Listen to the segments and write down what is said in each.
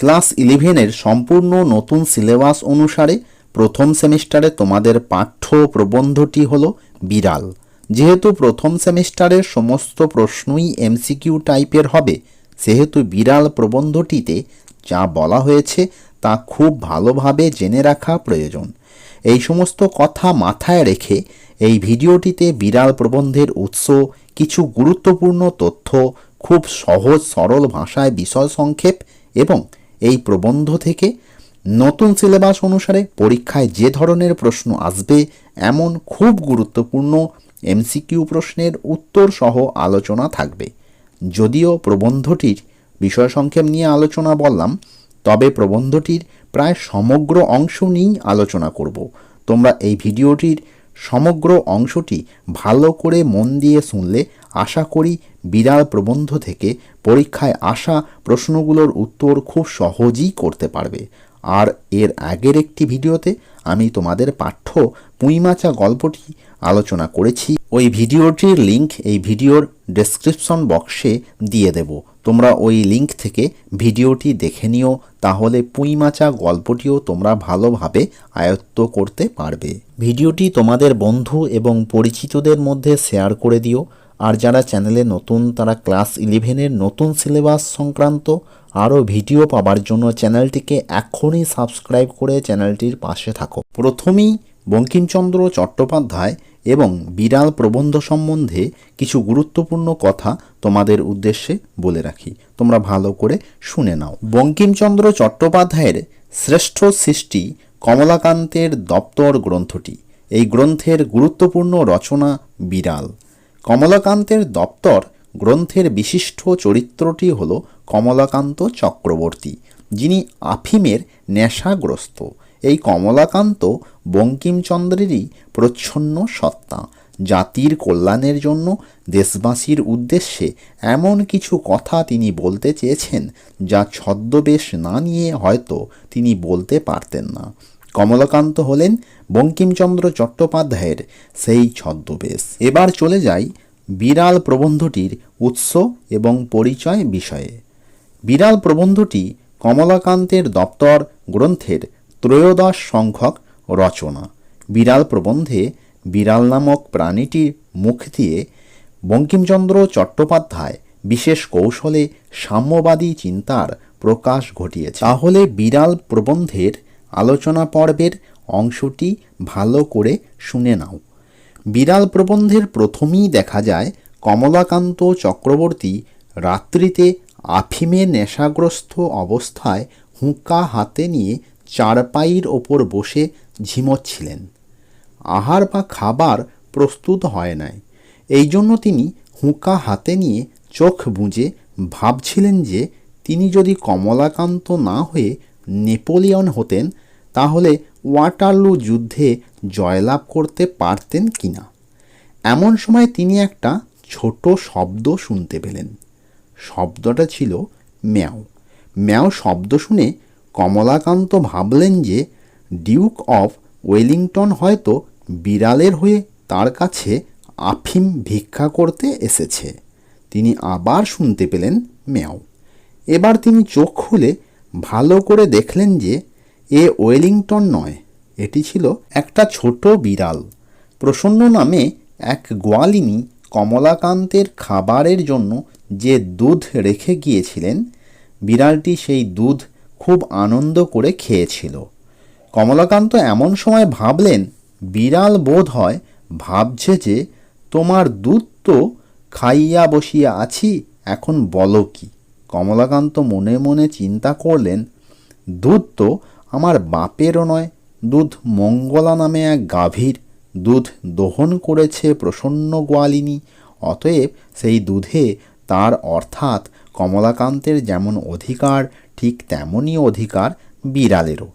Class ইলেভেনের সম্পূর্ণ নতুন সিলেবাস অনুসারে প্রথম সেমিস্টারে তোমাদের পাঠ্য প্রবন্ধটি হলো বিড়াল। যেহেতু প্রথম সেমিস্টারের সমস্ত প্রশ্নই এমসিকিউ টাইপের হবে, সেহেতু বিড়াল প্রবন্ধটিতে যা বলা হয়েছে তা খুব ভালোভাবে জেনে রাখা প্রয়োজন। এই সমস্ত কথা মাথায় রেখে এই ভিডিওটিতে বিড়াল প্রবন্ধের উৎস, কিছু গুরুত্বপূর্ণ তথ্য, খুব সহজ সরল ভাষায় বিষয় সংক্ষেপ এবং এই প্রবন্ধ থেকে নতুন সিলেবাস অনুসারে পরীক্ষায় যে ধরনের প্রশ্ন আসবে, এমন খুব গুরুত্বপূর্ণ এমসিকিউ প্রশ্নের উত্তর সহ আলোচনা থাকবে। যদিও প্রবন্ধটির বিষয় সংক্ষেপ নিয়ে আলোচনা বললাম, তবে প্রবন্ধটির প্রায় সমগ্র অংশ নিয়েই আলোচনা করব। তোমরা এই ভিডিওটির সমগ্র অংশটি ভালো করে মন দিয়ে শুনলে আশা করি বিড়াল প্রবন্ধ থেকে পরীক্ষায় আসা প্রশ্নগুলোর উত্তর খুব সহজেই করতে পারবে। আর এর আগের একটি ভিডিওতে আমি তোমাদের পাঠ্য পুঁইমাচা গল্পটি আলোচনা করেছি। ওই ভিডিওটির লিংক এই ভিডিওর ডেসক্রিপশন বক্সে দিয়ে দেব। তোমরা ওই লিংক থেকে ভিডিওটি দেখে নিও, তাহলে পুঁইমাচা গল্পটিও তোমরা ভালোভাবে আয়ত্ত করতে পারবে। ভিডিওটি তোমাদের বন্ধু এবং পরিচিতদের মধ্যে শেয়ার করে দিও আর যারা চ্যানেলে নতুন, তারা ক্লাস ইলেভেনের নতুন সিলেবাস সংক্রান্ত আরও ভিডিও পাবার জন্য চ্যানেলটিকে এখনই সাবস্ক্রাইব করে চ্যানেলটির পাশে থাকো। প্রথমেই বঙ্কিমচন্দ্র চট্টোপাধ্যায় এবং বিড়াল প্রবন্ধ সম্বন্ধে কিছু গুরুত্বপূর্ণ কথা তোমাদের উদ্দেশ্যে বলে রাখি। তোমরা ভালো করে শুনে নাও। বঙ্কিমচন্দ্র চট্টোপাধ্যায়ের শ্রেষ্ঠ সৃষ্টি কমলাকান্তের দপ্তর গ্রন্থটি। এই গ্রন্থের গুরুত্বপূর্ণ রচনা বিড়াল। কমলাকান্তের দপ্তর গ্রন্থের বিশিষ্ট চরিত্রটি হল কমলাকান্ত চক্রবর্তী, যিনি আফিমের নেশাগ্রস্ত। এই কমলাকান্ত বঙ্কিমচন্দ্রেরই প্রচ্ছন্ন সত্তা, জাতির কল্যাণের জন্য দেশবাসীর উদ্দেশ্যে এমন কিছু কথা তিনি বলতে চেয়েছেন যা ছদ্মবেশ না নিয়ে হয়তো তিনি বলতে পারতেন না। কমলাকান্ত হলেন বঙ্কিমচন্দ্র চট্টোপাধ্যায়ের সেই ছদ্মবেশ। এবার চলে যাই বিড়াল প্রবন্ধটির উৎস এবং পরিচয় বিষয়ে। বিড়াল প্রবন্ধটি কমলাকান্তের দপ্তর গ্রন্থের ত্রয়োদশ সংখ্যক রচনা। বিড়াল প্রবন্ধে বিড়াল নামক প্রাণীটির মুখ দিয়ে বঙ্কিমচন্দ্র চট্টোপাধ্যায় বিশেষ কৌশলে সাম্যবাদী চিন্তার প্রকাশ ঘটিয়েছে। তাহলে বিড়াল প্রবন্ধের আলোচনা পর্বের অংশটি ভালো করে শুনে নাও। বিড়াল প্রবন্ধের প্রথমেই দেখা যায়, কমলাকান্ত চক্রবর্তী রাত্রিতে আফিমে নেশাগ্রস্ত অবস্থায় হুঁকা হাতে নিয়ে চারপাইয়ের ওপর বসে ঝিমোচ্ছিলেন। আহার বা খাবার প্রস্তুত হয় নাই। এই জন্য তিনি হুঁকা হাতে নিয়ে চোখ বুঁজে ভাবছিলেন যে তিনি যদি কমলাকান্ত না হয়ে নেপোলিয়ন হতেন তাহলে ওয়াটারলু যুদ্ধে জয়লাভ করতে পারতেন কি না এমন সময় তিনি একটা ছোট শব্দ শুনতে পেলেন। শব্দটা ছিল ম্যাও। ম্যাও শব্দ শুনে কমলাকান্ত ভাবলেন যে ডিউক অফ ওয়েলিংটন হয়তো বিড়ালের হয়ে তার কাছে আফিম ভিক্ষা করতে এসেছে। তিনি আবার শুনতে পেলেন ম্যাও। এবার তিনি চোখ খুলে ভালো করে দেখলেন যে এ ওয়েলিংটন নয়, এটি ছিল একটা ছোট বিড়াল। প্রসন্ন নামে এক গোয়ালিনী কমলাকান্তের খাবারের জন্য যে দুধ রেখে গিয়েছিলেন, বিড়ালটি সেই দুধ খুব আনন্দ করে খেয়েছিল। কমলাকান্ত এমন সময় ভাবলেন, বিড়াল বোধ হয় ভাবছে যে তোমার দুধ তো খাইয়া বসিয়া আছি, এখন বলো কি? কমলাকান্ত মনে মনে চিন্তা করলেন, দুধ তো আমার বাপেরও নয়, দুধ মঙ্গলা নামে এক গাভীর। দুধ দহন করেছে প্রসন্ন গোয়ালিনী, অতএব সেই দুধে তার অর্থাৎ কমলাকান্তের যেমন অধিকার, ঠিক তেমনই অধিকার বিড়ালেরও।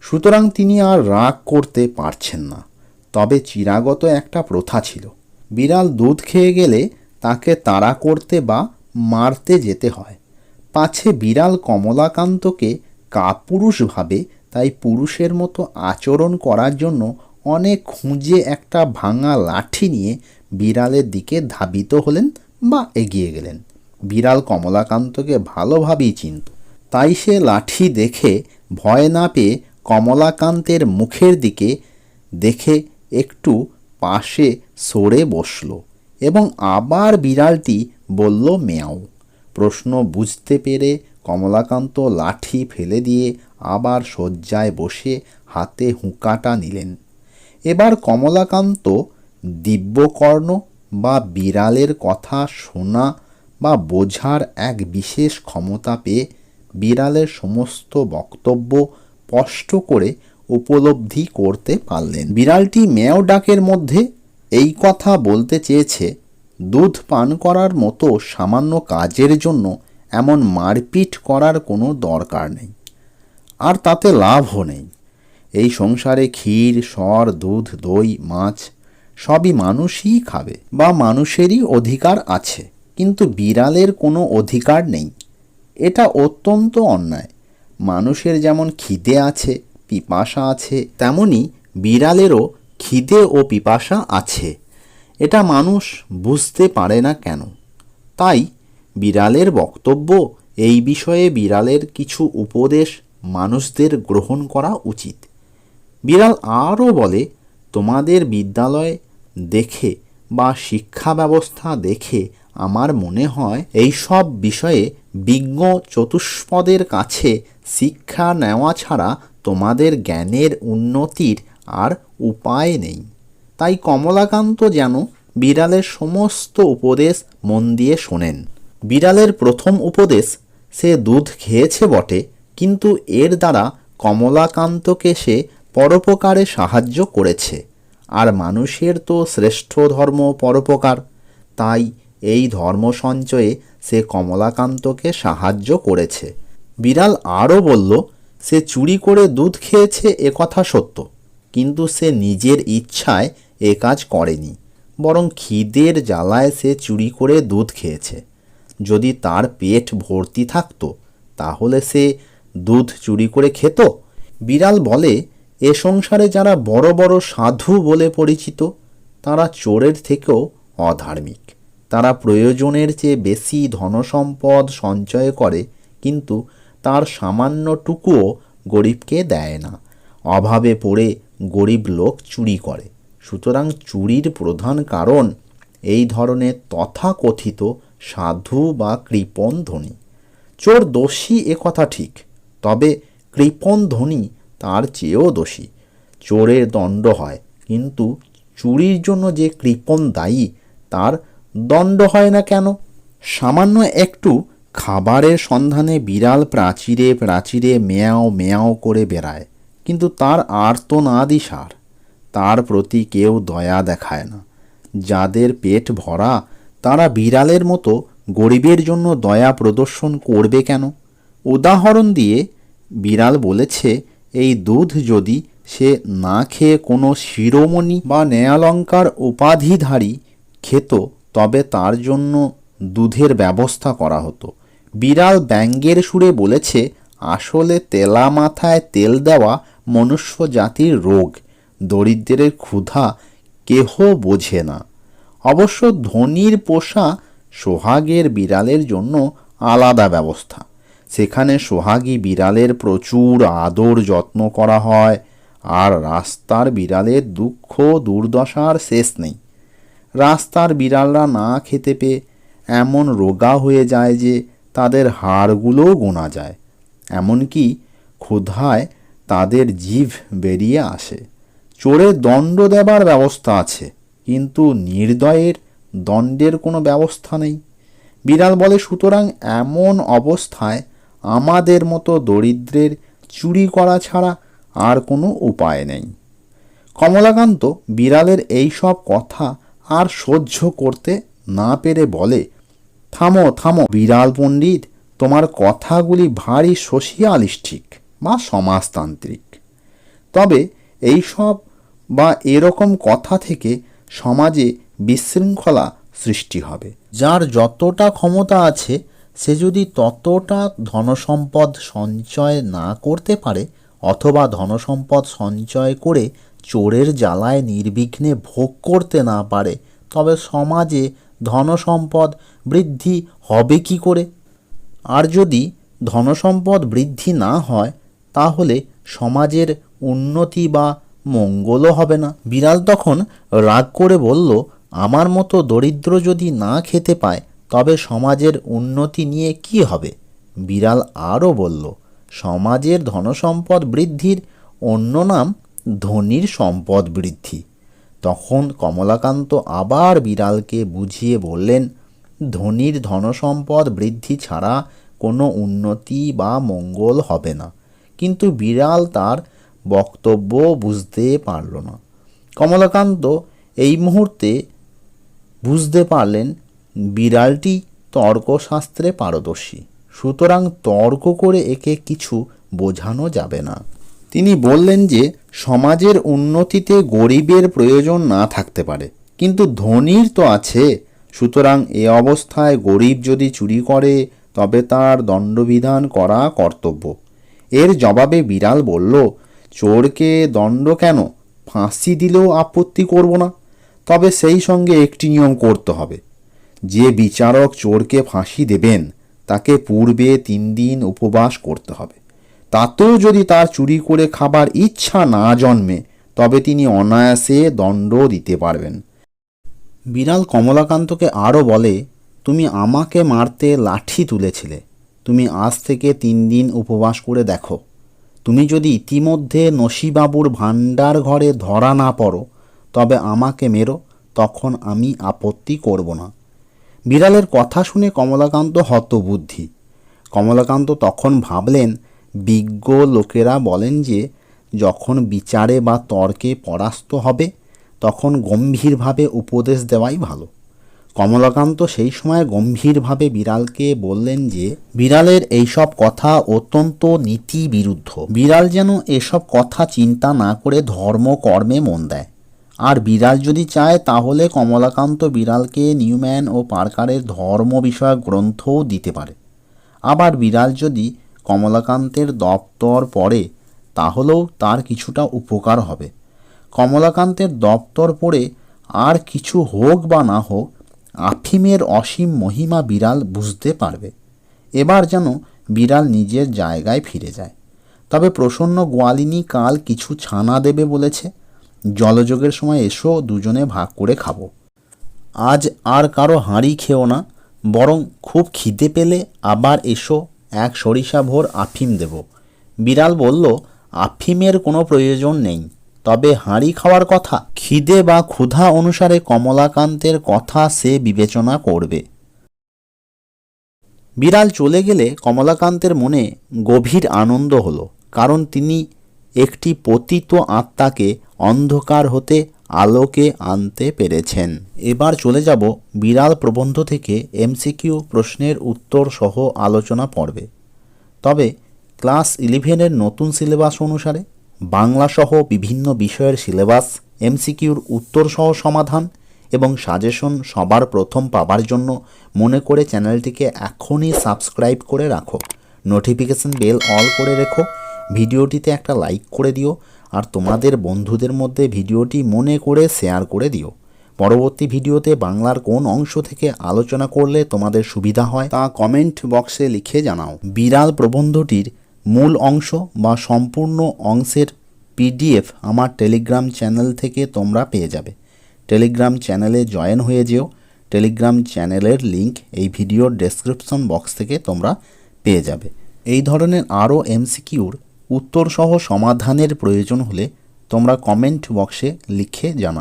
সুতরাং তিনি আর রাগ করতে পারছেন না। তবে চিরাগত একটা প্রথা ছিল। বিড়াল দুধ খেয়ে গেলে তাকে তাড়া করতে বা মারতে যেতে হয়। পাছে বিড়াল কমলাকান্তকে কাপুরুষ ভাবে তাই পুরুষের মতো আচরণ করার জন্য অনেক খুঁজে একটা ভাঙা লাঠি নিয়ে বিড়ালের দিকে ধাবিত হলেন বা এগিয়ে গেলেন। বিড়াল কমলাকান্তকে ভালোভাবেই চিনত। তাই সে লাঠি দেখে ভয় না পেয়ে কমলাকান্তের মুখের দিকে দেখে একটু পাশে সরে বসল এবং আবার বিড়ালটি বলল, মেয়াও। প্রশ্ন বুঝতে পেরে কমলাকান্ত লাঠি ফেলে দিয়ে আবার শয্যায় বসে হাতে হুঁকাটা নিলেন। এবার কমলাকান্ত দিব্যকর্ণ বা বিড়ালের কথা শোনা বা বোঝার এক বিশেষ ক্ষমতা পেয়ে বিড়ালের সমস্ত বক্তব্য স্পষ্ট করে উপলব্ধি করতে পারলেন। বিড়ালটি মেয় ডাকের মধ্যে এই কথা বলতে চেয়েছে, দুধ পান করার মতো সামান্য কাজের জন্য এমন মারপিট করার কোনো দরকার নেই। আর তাতে লাভও নেই। এই সংসারে ক্ষীর, সর, দুধ, দই, মাছ সবই মানুষই খাবে বা মানুষেরই অধিকার আছে, কিন্তু বিড়ালের কোনো অধিকার নেই। এটা অত্যন্ত অন্যায়। মানুষের যেমন খিদে আছে, পিপাসা আছে, তেমনি বিড়ালেরও খিদে ও পিপাসা আছে। এটা মানুষ বুঝতে পারে না কেন। তাই বিড়ালের বক্তব্য, এই বিষয়ে বিড়ালের কিছু উপদেশ মানুষদের গ্রহণ করা উচিত। বিড়াল আরও বলে, তোমাদের বিদ্যালয় দেখে বা শিক্ষা ব্যবস্থা দেখে আমার মনে হয় এই সব বিষয়ে বিজ্ঞ চতুষ্পদের কাছে শিক্ষা নেওয়া ছাড়া তোমাদের জ্ঞানের উন্নতির আর উপায় নেই। তাই কমলাকান্ত যেন বিড়ালের সমস্ত উপদেশ মন দিয়ে শোনেন। বিড়ালের প্রথম উপদেশ, সে দুধ খেয়েছে বটে কিন্তু এর দ্বারা কমলাকান্তকে সে পরোপকারে সাহায্য করেছে। আর মানুষের তো শ্রেষ্ঠ ধর্ম পরোপকার, তাই এই ধর্ম সঞ্চয়ে সে কমলাকান্তকে সাহায্য করেছে। বিড়াল আরও বলল, সে চুরি করে দুধ খেয়েছে এ কথা সত্য, কিন্তু সে নিজের ইচ্ছায় এ কাজ করেনি, বরং খিদের জ্বালায় সে চুরি করে দুধ খেয়েছে। যদি তার পেট ভর্তি থাকতো, তাহলে সে দুধ চুরি করে খেত? বিড়াল বলে, এ সংসারে যারা বড় বড় সাধু বলে পরিচিত, তারা চোরের থেকেও অধার্মিক। তারা প্রয়োজনের চেয়ে বেশি ধনসম্পদ সঞ্চয় করে, কিন্তু তার সামান্যটুকুও গরিবকে দেয় না। অভাবে পড়ে গরিব লোক চুরি করে। সুতরাং চুরির প্রধান কারণ, এই ধরনের তথাকথিত সাধু বা কৃপণ ধনী। চোর দোষী এ কথা ঠিক তবে কৃপণ ধনী তার চেয়েও দোষী। চোরের দণ্ড হয়, কিন্তু চুরির জন্য যে কৃপণ দায়ী, তার দণ্ড হয় না কেন? সামান্য একটু খাবারের সন্ধানে বিড়াল প্রাচীরে প্রাচীরে মেয়াও মেয়াও করে বেড়ায়, কিন্তু তার আর তো না দিশার তার প্রতি কেউ দয়া দেখায় না। যাদের পেট ভরা, তারা বিড়ালের মতো গরিবের জন্য দয়া প্রদর্শন করবে কেন? উদাহরণ দিয়ে বিড়াল বলেছে, এই দুধ যদি সে না খেয়ে কোনো শিরোমণি বা ন্যায়ালঙ্কার উপাধিধারী খেত, তবে তার জন্য দুধের ব্যবস্থা করা হতো। বিড়াল ব্যঙ্গের সুরে বলেছে, আসলে তেলা মাথায় তেল দেওয়া মনুষ্য জাতির রোগ, দরিদ্রের ক্ষুধা কেহ বোঝে না। অবশ্য ধনির পোষা সোহাগের বিড়ালের জন্য আলাদা ব্যবস্থা। সেখানে সোহাগী বিড়ালের প্রচুর আদর যত্ন করা হয়, আর রাস্তার বিড়ালের দুঃখ দুর্দশার শেষ নেই। রাস্তার বিড়ালরা না খেতে পেয়ে এমন রোগা হয়ে যায় যে তাদের হাড়গুলোও গোনা যায়। এমনকি ক্ষুধায় তাদের জিভ বেরিয়ে আসে। চোরের দণ্ড দেবার ব্যবস্থা আছে, কিন্তু নির্দয়ের দণ্ডের কোনো ব্যবস্থা নেই। বিড়াল বলে, সুতরাং এমন অবস্থায় আমাদের মতো দরিদ্রের চুরি করা ছাড়া আর কোনো উপায় নেই। কমলাকান্ত বিড়ালের এই সব কথা আর সহ্য করতে না পেরে বলে, থামো থামো, বিড়াল পণ্ডিত, তোমার কথাগুলি ভারী সোশিয়ালিস্টিক বা সমাজতান্ত্রিক। তবে এই সব বা এরকম কথা থেকে সমাজে বিশৃঙ্খলা সৃষ্টি হবে, যার যতটা ক্ষমতা আছে সে যদি ততটা ধনসম্পদ সঞ্চয় না করতে পারে, অথবা ধনসম্পদ সঞ্চয় করে চোরের জ্বালায় নির্বিঘ্নে ভোগ করতে না পারে, তবে সমাজে ধনসম্পদ বৃদ্ধি হবে কি করে? আর যদি ধনসম্পদ বৃদ্ধি না হয়, তাহলে সমাজের উন্নতি বা মঙ্গলও হবে না। বিড়াল তখন রাগ করে বলল, আমার মতো দরিদ্র যদি না খেতে পায় তবে সমাজের উন্নতি নিয়ে কি হবে? বিড়াল আরও বলল, সমাজের ধনসম্পদ বৃদ্ধির অন্য নাম ধনীর সম্পদ বৃদ্ধি। তখন কমলাকান্ত আবার বিড়ালকে বুঝিয়ে বললেন, ধনীর ধনসম্পদ বৃদ্ধি ছাড়া কোনো উন্নতি বা মঙ্গল হবে না। কিন্তু বিড়াল তার বক্তব্য বুঝতে পারল না। কমলাকান্ত এই মুহূর্তে বুঝতে পারলেন বিড়ালটি তর্কশাস্ত্রে পারদর্শী। সুতরাং তর্ক করে একে কিছু বোঝানো যাবে না। তিনি বললেন যে, সমাজের উন্নতিতে গরিবের প্রয়োজন না থাকতে পারে, কিন্তু ধনীর তো আছে। সুতরাং এ অবস্থায় গরিব যদি চুরি করে, তবে তার দণ্ডবিধান করা কর্তব্য। এর জবাবে বিড়াল বলল, চোরকে দণ্ড কেন? ফাঁসি দিলেও আপত্তি করব না। তবে সেই সঙ্গে একটি নিয়ম করতে হবে। যে বিচারক চোরকে ফাঁসি দেবেন, তাকে পূর্বে তিন দিন উপবাস করতে হবে। তাতেও যদি তার চুরি করে খাবার ইচ্ছা না জন্মে, তবে তিনি অনায়াসে দণ্ড দিতে পারবেন। বিড়াল কমলাকান্তকে আরও বলে, তুমি আমাকে মারতে লাঠি তুলেছিলে। তুমি আজ থেকে তিন দিন উপবাস করে দেখো। তুমি যদি ইতিমধ্যে নসিবাবুর ভাণ্ডার ঘরে ধরা না পড়ো, তবে আমাকে মেরো, তখন আমি আপত্তি করব না। বিড়ালের কথা শুনে কমলাকান্ত হতবুদ্ধি। কমলাকান্ত তখন ভাবলেন, বিজ্ঞ লোকেরা বলেন যে, যখন বিচারে বা তর্কে পরাস্ত হবে, তখন গম্ভীরভাবে উপদেশ দেওয়াই ভালো। কমলাকান্ত সেই সময় গম্ভীরভাবে বিড়ালকে বললেন যে, বিড়ালের এইসব কথা অত্যন্ত নীতি বিরুদ্ধ বিড়াল যেন এসব কথা চিন্তা না করে ধর্ম কর্মে মন দেয়। আর বিড়াল যদি চায়, তাহলে কমলাকান্ত বিড়ালকে নিউম্যান ও পার্কারের ধর্ম বিষয়ক গ্রন্থও দিতে পারে। আবার বিড়াল যদি কমলাকান্তের দপ্তর পড়ে, তাহলেও তার কিছুটা উপকার হবে। কমলাকান্তের দপ্তর পড়ে আর কিছু হোক বা না হোক, আফিমের অসীম মহিমা বিড়াল বুঝতে পারবে। এবার যেন বিড়াল নিজের জায়গায় ফিরে যায়। তবে প্রসন্ন গোয়ালিনী কাল কিছু ছানা দেবে বলেছে। জলযোগের সময় এসো, দুজনে ভাগ করে খাব। আজ আর কারও হাঁড়ি খেও না, বরং খুব খিদে পেলে আবার এসো, এক সরিষা ভোর আফিম দেব। বিড়াল বলল, আফিমের কোনো প্রয়োজন নেই। তবে হাঁড়ি খাওয়ার কথা, খিদে বা ক্ষুধা অনুসারে কমলাকান্তের কথা সে বিবেচনা করবে। বিড়াল চলে গেলে কমলাকান্তের মনে গভীর আনন্দ হলো, কারণ তিনি একটি পতিত আত্মাকে অন্ধকার হতে আলোকে আনতে পেরেছেন। এবার চলে যাব বিড়াল প্রবন্ধ থেকে এমসিকিউ প্রশ্নের উত্তর সহ আলোচনা পর্বে। তবে ক্লাস ইলেভেনের নতুন সিলেবাস অনুসারে বাংলা সহ বিভিন্ন বিষয়ের সিলেবাস, এমসিকিউর উত্তর সহ সমাধান এবং সাজেশন সবার প্রথম পাবার জন্য মনে করে চ্যানেলটিকে এখনই সাবস্ক্রাইব করে রাখো। নোটিফিকেশন বেল অল করে রেখো। ভিডিওটিতে একটা লাইক করে দিও। আর তোমাদের বন্ধুদের মধ্যে ভিডিওটি মনে করে শেয়ার করে দিও। পরবর্তী ভিডিওতে বাংলার কোন অংশ থেকে আলোচনা করলে তোমাদের সুবিধা হয় তা কমেন্ট বক্সে লিখে জানাও। বিড়াল প্রবন্ধটির মূল অংশ বা সম্পূর্ণ অংশের পিডিএফ আমার টেলিগ্রাম চ্যানেল থেকে তোমরা পেয়ে যাবে। টেলিগ্রাম চ্যানেলে জয়েন হয়ে যেও। টেলিগ্রাম চ্যানেলের লিংক এই ভিডিওর ডেসক্রিপশন বক্স থেকে তোমরা পেয়ে যাবে। এই ধরনের আরও এমসিকিউর উত্তরসহ সমাধানের প্রয়োজন হলে তোমরা কমেন্ট বক্সে লিখে জানাও।